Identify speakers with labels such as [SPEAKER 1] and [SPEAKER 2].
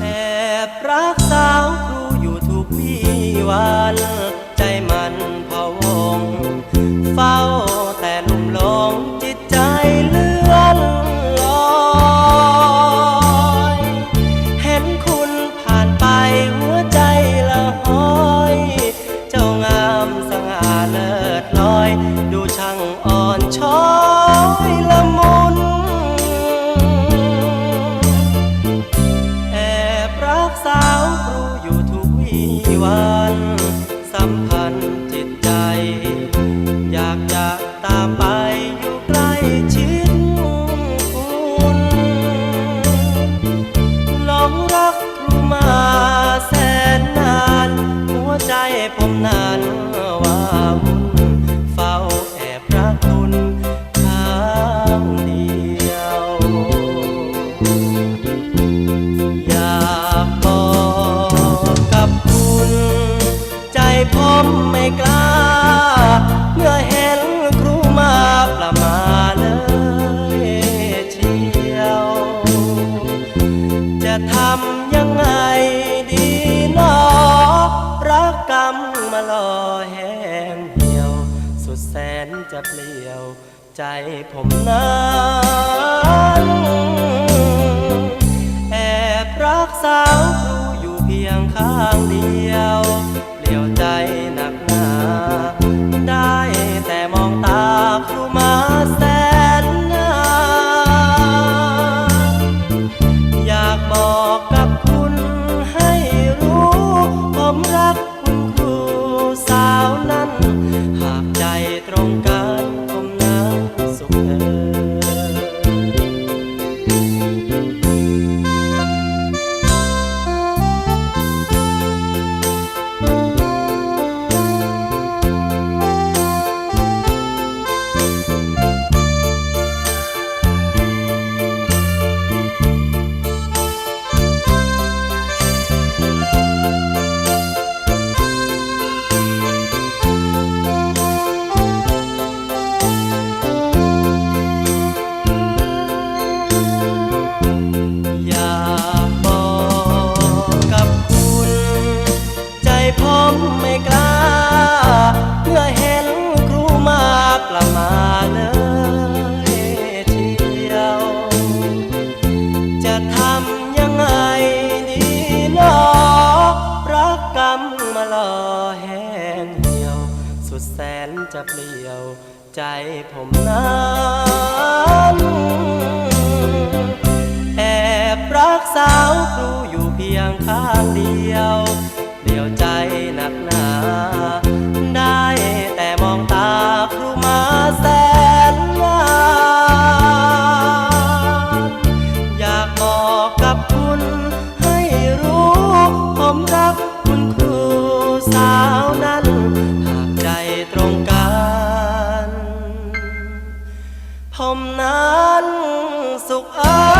[SPEAKER 1] แอบรัก วันใจมันพะวง เฝ้าแต่ลุ่มหลงจิตใจเลื่อนลอย เห็นคุณผ่านไปหัวใจละห้อย เจ้างามสง่าเลิศลอย ดูช่างอ่อนช้อยละมุนแอบรักสาวครูอยู่ทุกวี่วัน ผมนั้นว่าวุ่นเฝ้าแอบรักคุณข้างเดียว อยากบอกกับคุณ ใจผมไม่กล้าำมาลอแห้งเหี่ยว สุดแสนจะเปลี่ยวใจผมนา Mm-hmm. ละมาเลยเที่ยว จะทำยังไงดีนอรักกรรมมาล่อแห้งเหี่ยว สุดแสนจะเปลี่ยว ใจผมนั้นแอบรักสาวครูอยู่เพียงข้างเดียว มาแสนหานอยากบอกกับคุณให้รู้ ผมรักคุณครูสาวนั้นหากใจตรงกัน ผมนั้นสุขอา